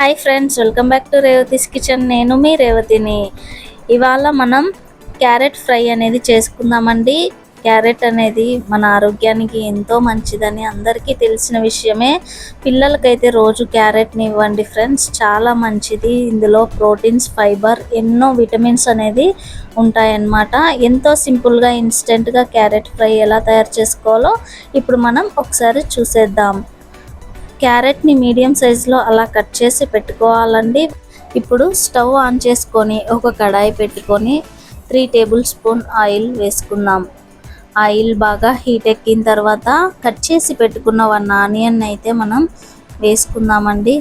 Hi friends welcome back to Revathi's kitchen. నేను మీ రేవతిని. ఇవాళ మనం క్యారెట్ ఫ్రై అనేది చేసుకుందామండి. క్యారెట్ అనేది మన ఆరోగ్యానికి ఎంతో మంచిదని అందరికీ తెలిసిన విషయమే. పిల్లలకైతే రోజు క్యారెట్ని ఇవ్వండి ఫ్రెండ్స్ చాలా మంచిది. ఇందులో ప్రోటీన్స్ ఫైబర్ ఎన్నో విటమిన్స్ అనేది ఉంటాయన్నమాట. ఎంతో సింపుల్గా ఇన్స్టెంట్గా క్యారెట్ ఫ్రై ఎలా తయారు చేసుకోవాలో ఇప్పుడు మనం ఒకసారి చూసేద్దాం. క్యారెట్ని మీడియం సైజులో అలా కట్ చేసి పెట్టుకోవాలండి. ఇప్పుడు స్టవ్ ఆన్ చేసుకొని ఒక కడాయి పెట్టుకొని త్రీ టేబుల్ స్పూన్ ఆయిల్ వేసుకుందాం. ఆయిల్ బాగా హీట్ ఎక్కిన తర్వాత కట్ చేసి పెట్టుకున్న వన్ ఆనియన్ అయితే మనం వేసుకుందామండి.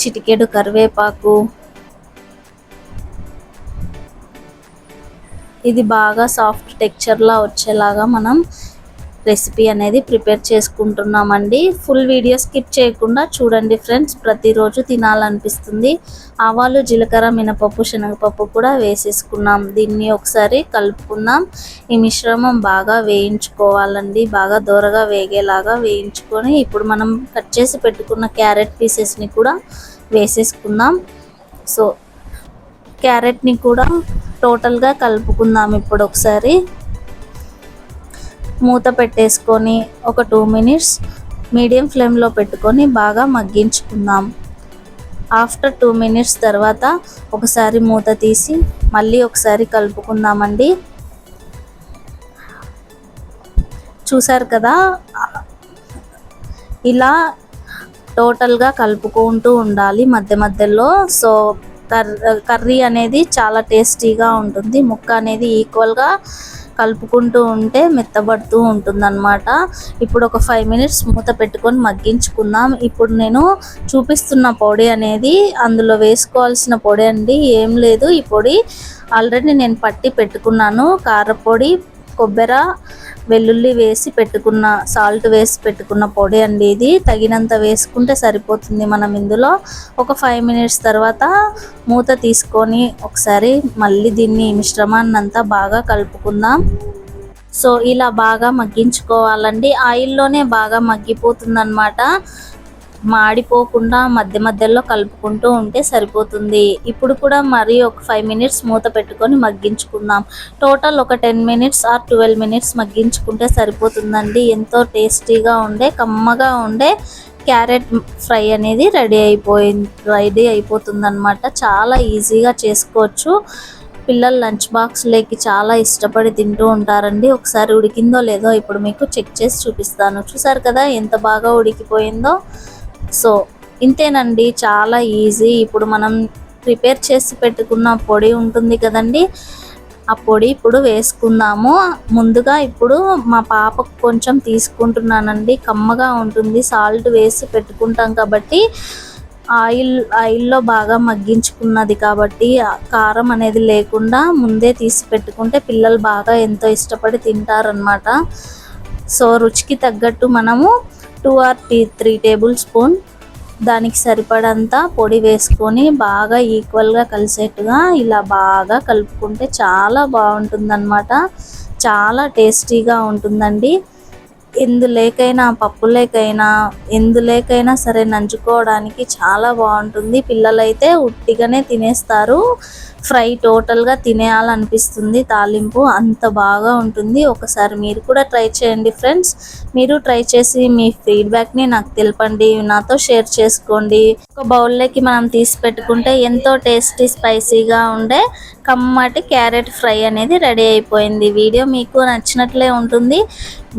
చిటికెడు కరివేపాకు. ఇది బాగా సాఫ్ట్ టెక్చర్లా వచ్చేలాగా మనం రెసిపీ అనేది ప్రిపేర్ చేసుకుంటున్నామండి. ఫుల్ వీడియో స్కిప్ చేయకుండా చూడండి ఫ్రెండ్స్. ప్రతిరోజు తినాలనిపిస్తుంది. ఆవాలు జీలకర్ర మినపప్పు శనగపప్పు కూడా వేసేసుకున్నాం. దీన్ని ఒకసారి కలుపుకుందాం. ఈ మిశ్రమం బాగా వేయించుకోవాలండి. బాగా దూరగా వేగేలాగా వేయించుకొని ఇప్పుడు మనం కట్ చేసి పెట్టుకున్న క్యారెట్ పీసెస్ని కూడా వేసేసుకుందాం. సో క్యారెట్ని కూడా టోటల్గా కలుపుకుందాం ఇప్పుడు ఒకసారి. మూత పెట్టేసుకొని ఒక టూ మినిట్స్ మీడియం ఫ్లేమ్లో పెట్టుకొని బాగా మగ్గించుకుందాం. ఆఫ్టర్ టూ మినిట్స్ తర్వాత ఒకసారి మూత తీసి మళ్ళీ ఒకసారి కలుపుకుందామండి. చూసారు కదా? ఇలా టోటల్గా కలుపుకుంటూ ఉండాలి మధ్య మధ్యలో. సో కర్రీ అనేది చాలా టేస్టీగా ఉంటుంది. ముక్క అనేది ఈక్వల్గా కలుపుకుంటూ ఉంటే మెత్తబడుతూ ఉంటుందన్నమాట. ఇప్పుడు ఒక ఫైవ్ మినిట్స్ మూత పెట్టుకొని మగ్గించుకుందాం. ఇప్పుడు నేను చూపిస్తున్న పొడి అనేది అందులో వేసుకోవాల్సిన పొడి అండి. ఏం లేదు. ఈ పొడి ఆల్రెడీ నేను పట్టి పెట్టుకున్నాను. కారపొడి కొబ్బరి వెల్లుల్లి వేసి పెట్టుకున్న సాల్ట్ వేసి పెట్టుకున్న పొడి అండి ఇది. తగినంత వేసుకుంటే సరిపోతుంది మనం ఇందులో. ఒక ఫైవ్ మినిట్స్ తర్వాత మూత తీసుకొని ఒకసారి మళ్ళీ దీన్ని మిశ్రమాన్ని అంతా బాగా కలుపుకుందాం. సో ఇలా బాగా మగ్గించుకోవాలండి. ఆయిల్లోనే బాగా మగ్గిపోతుంది అనమాట మాడిపోకుండా మధ్య మధ్యలో కలుపుకుంటూ ఉంటే సరిపోతుంది. ఇప్పుడు కూడా మరి ఒక ఫైవ్ మినిట్స్ మూత పెట్టుకొని మగ్గించుకుందాం. టోటల్ ఒక ten minutes or twelve minutes మగ్గించుకుంటే సరిపోతుందండి. ఎంతో టేస్టీగా ఉండే కమ్మగా ఉండే క్యారెట్ ఫ్రై అనేది రెడీ అయిపోయింది రెడీ అయిపోతుంది చాలా ఈజీగా చేసుకోవచ్చు. పిల్లలు లంచ్ బాక్స్లోకి చాలా ఇష్టపడి తింటూ ఉంటారండి. ఒకసారి ఉడికిందో లేదో ఇప్పుడు మీకు చెక్ చేసి చూపిస్తాను. చూసారు కదా ఎంత బాగా ఉడికిపోయిందో? సో ఇంతేనండి చాలా ఈజీ. ఇప్పుడు మనం ప్రిపేర్ చేసి పెట్టుకున్న పొడి ఉంటుంది కదండి ఆ పొడి ఇప్పుడు వేసుకుందాము. ముందుగా ఇప్పుడు మా పాపకు కొంచెం తీసుకుంటున్నానండి. కమ్మగా ఉంటుంది సాల్ట్ వేసి పెట్టుకుంటాం కాబట్టి ఆయిల్ ఆయిల్లో బాగా మగ్గించుకున్నది కాబట్టి కారం అనేది లేకుండా ముందే తీసి పెట్టుకుంటే పిల్లలు బాగా ఎంతో ఇష్టపడి తింటారనమాట సో రుచికి తగ్గట్టు మనము టూ ఆర్ టీ త్రీ టేబుల్ స్పూన్. దానికి సరిపడంత పొడి వేసుకొని బాగా ఈక్వల్గా కలిసేట్టుగా ఇలా బాగా కలుపుకుంటే చాలా బాగుంటుందన్నమాట. చాలా టేస్టీగా ఉంటుందండి. ఎందులేకైనా పప్పులేకైనా ఎందులేకైనా సరే నంచుకోవడానికి చాలా బాగుంటుంది. పిల్లలైతే ఉట్టిగానే తినేస్తారు. ఫ్రై టోటల్గా తినేయాలనిపిస్తుంది. తాలింపు అంత బాగా ఉంటుంది. ఒకసారి మీరు కూడా ట్రై చేయండి ఫ్రెండ్స్. మీరు ట్రై చేసి మీ ఫీడ్బ్యాక్ని నాకు తెలపండి. నాతో షేర్ చేసుకోండి. ఒక బౌల్లోకి మనం తీసి పెట్టుకుంటే ఎంతో టేస్టీ స్పైసీగా ఉండే కమ్మటి క్యారెట్ ఫ్రై అనేది రెడీ అయిపోయింది. వీడియో మీకు నచ్చినట్లే ఉంటుంది.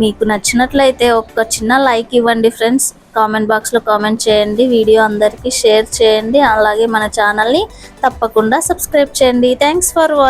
మీకు నచ్చినట్లయితే ఒక చిన్న లైక్ ఇవ్వండి ఫ్రెండ్స్. కామెంట్ బాక్స్లో కామెంట్ చేయండి వీడియో అందరికీ షేర్ చేయండి అలాగే మన ఛానల్ని తప్పకుండా సబ్స్క్రైబ్ చేయండి. Thanks for watching